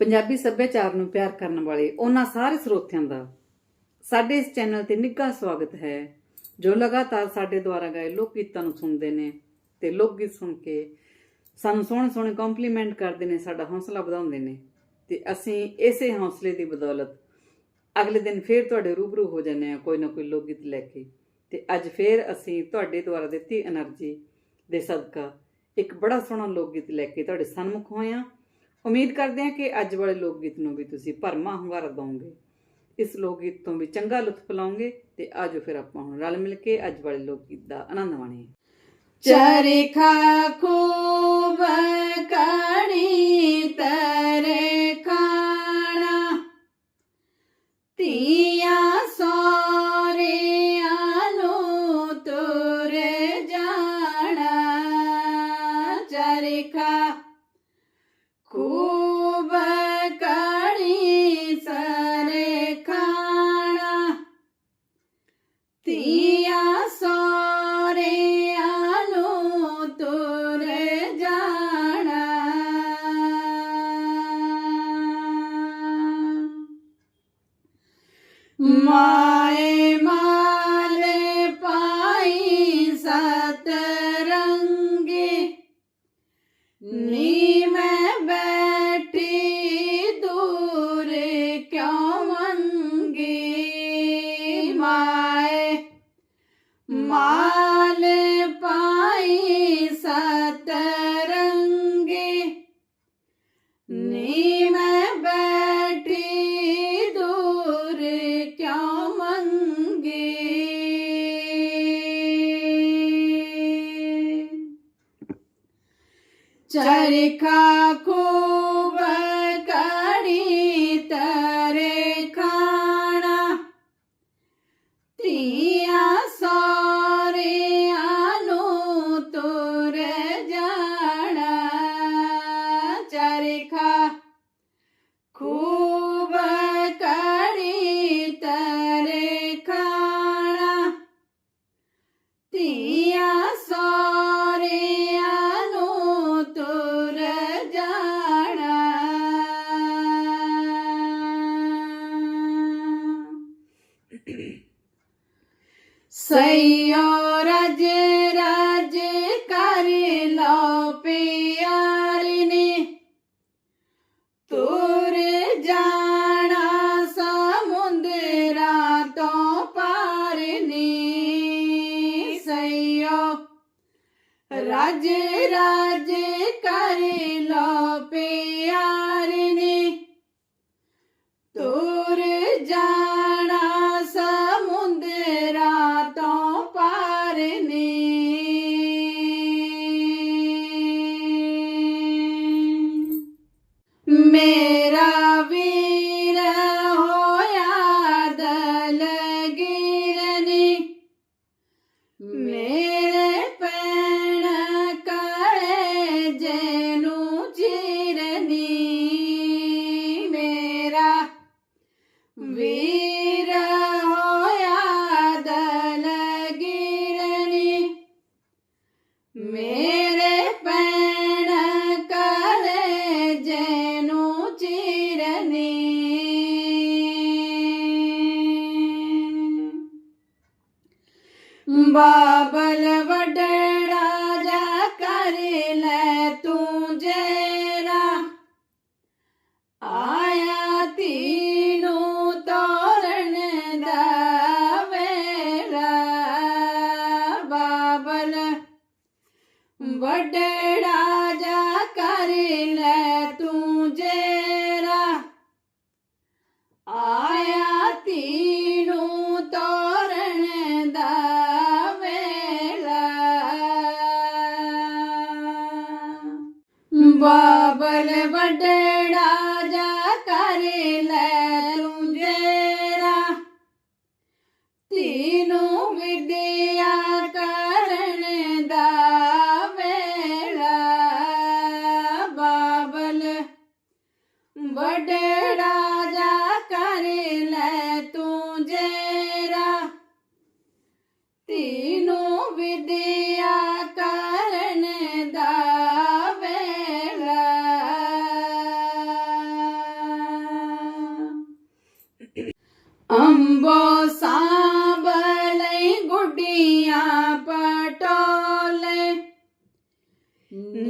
ਪੰਜਾਬੀ ਸੱਭਿਆਚਾਰ ਨੂੰ ਪਿਆਰ ਕਰਨ ਵਾਲੇ ਉਹਨਾਂ ਸਾਰੇ ਸਰੋਤਿਆਂ ਦਾ ਸਾਡੇ ਇਸ ਚੈਨਲ ਤੇ ਨਿੱਘਾ ਸਵਾਗਤ ਹੈ, ਜੋ ਲਗਾਤਾਰ ਸਾਡੇ ਦੁਆਰਾ ਗਏ ਲੋਕ ਗੀਤਾਂ ਨੂੰ ਸੁਣਦੇ ਨੇ ਤੇ ਲੋਕ ਗੀਤ ਸੁਣ ਕੇ ਸਾਨੂੰ ਸੋਹਣੇ ਸੋਹਣੇ ਕੰਪਲੀਮੈਂਟ ਕਰਦੇ ਨੇ, ਸਾਡਾ ਹੌਸਲਾ ਵਧਾਉਂਦੇ ਨੇ ਤੇ ਅਸੀਂ ਇਸੇ ਹੌਸਲੇ ਦੀ ਬਦੌਲਤ ਅਗਲੇ ਦਿਨ ਫੇਰ ਤੁਹਾਡੇ ਰੂਬਰੂ ਹੋ ਜਾਂਦੇ ਆ ਕੋਈ ਨਾ ਕੋਈ ਲੋਕ ਗੀਤ ਲੈ ਕੇ ਤੇ ਅੱਜ ਫੇਰ ਅਸੀਂ ਤੁਹਾਡੇ ਦੁਆਰਾ ਦਿੱਤੀ એનર્ਜੀ ਦੇ ਸਦਕਾ ਇੱਕ ਬੜਾ ਸੋਹਣਾ ਲੋਕ ਗੀਤ ਲੈ ਕੇ ਤੁਹਾਡੇ ਸਾਹਮਣੇ ਹੋਏ ਆ ਉਮੀਦ ਕਰਦੇ ਹਾਂ ਕਿ ਅੱਜ ਵਾਲੇ ਲੋਕ ਗੀਤ ਨੂੰ ਵੀ ਤੁਸੀਂ ਭਰਮਾ ਹੁੰਗਾਰਾ ਦਿਓਗੇ ਇਸ ਲੋਕ ਗੀਤ ਤੋਂ ਵੀ ਚੰਗਾ ਲੁਤਫ ਲਓਗੇ ਤੇ ਆਜੋ ਫਿਰ ਆਪਾਂ ਹੁਣ ਰਲ ਮਿਲ ਕੇ ਅੱਜ ਵਾਲੇ ਲੋਕ ਗੀਤ ਦਾ ਆਨੰਦ ਮਾਣੀਏ। ਚਰਖਾ ਖੂਬ ਕਣੀ, ਤਰੇ ਖਾਣਾ, ਤੀਆਂ ਸੋਰਿਆਂ my ਚਰਖਾ ਖੂਬ Senhor, adira. ਬਾਬਲ ਵਡੜਾ ਜਾ ਕਰ ਲੈ ਤੂੰ ਜੇਰਾ। ਆਇਆ ਤੀਨੂੰ ਤੋਰਨ ਦਾ ਵੇਰਾ ਬਾਬਲ ਵਡੜਾ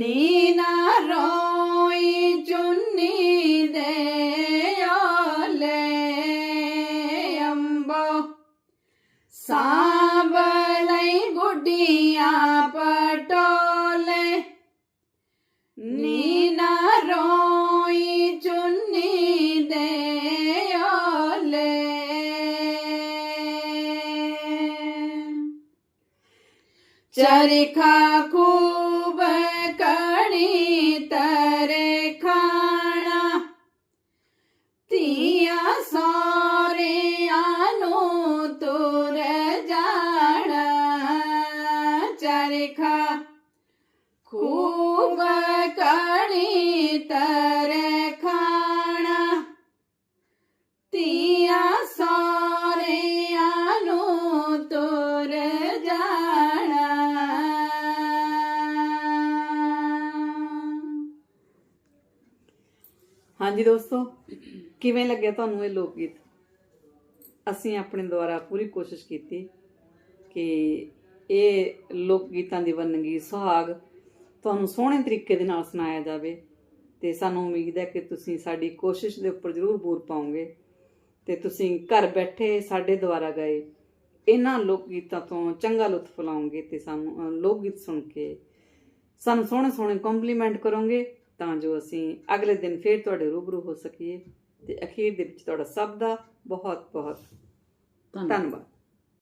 ನೀನಾರೋಯಿ ಚುನ್ನಿದೆಯೋಲೆ ಎಂಬೋ ಸಾಬಲೈ ಗುಡಿಯ ಪಟೋಲೆ ನೀ ਚਰਖਾ ਖੂਬ ਕਣੀ ਤਰੇ ਖਾਣਾ। ਧੀਆਂ ਸੋਰਿਆਂ ਹਾਂਜੀ ਦੋਸਤੋ, ਕਿਵੇਂ ਲੱਗਿਆ ਤੁਹਾਨੂੰ ਇਹ ਲੋਕ ਗੀਤ ਅਸੀਂ ਆਪਣੇ ਦੁਆਰਾ ਪੂਰੀ ਕੋਸ਼ਿਸ਼ ਕੀਤੀ ਕਿ ਇਹ ਲੋਕ ਗੀਤਾਂ ਦੀ ਵੰਨਗੀ, ਸੁਹਾਗ ਤੁਹਾਨੂੰ ਸੋਹਣੇ ਤਰੀਕੇ ਦੇ ਨਾਲ ਸੁਣਾਇਆ ਜਾਵੇ ਤੇ ਸਾਨੂੰ ਉਮੀਦ ਹੈ ਕਿ ਤੁਸੀਂ ਸਾਡੀ ਕੋਸ਼ਿਸ਼ ਦੇ ਉੱਪਰ ਜ਼ਰੂਰ ਬੂਰ ਪਾਓਗੇ ਤੇ ਤੁਸੀਂ ਘਰ ਬੈਠੇ ਸਾਡੇ ਦੁਆਰਾ ਗਏ ਇਹਨਾਂ ਲੋਕ ਗੀਤਾਂ ਤੋਂ ਚੰਗਾ ਲੁਤਫ ਲਾਓਗੇ ਤੇ ਸਾਨੂੰ ਲੋਕ ਗੀਤ ਸੁਣ ਕੇ ਸਾਨੂੰ ਸੋਹਣੇ ਸੋਹਣੇ ਕੰਪਲੀਮੈਂਟ ਕਰੋਗੇ ਤਾਂ ਜੋ ਅਸੀਂ ਅਗਲੇ ਦਿਨ ਫੇਰ ਤੁਹਾਡੇ ਰੂਬਰੂ ਹੋ ਸਕੀਏ ਤੇ ਅਖੀਰ ਦੇ ਵਿੱਚ ਤੁਹਾਡਾ ਸਭ ਦਾ ਬਹੁਤ ਬਹੁਤ ਧੰਨਵਾਦ।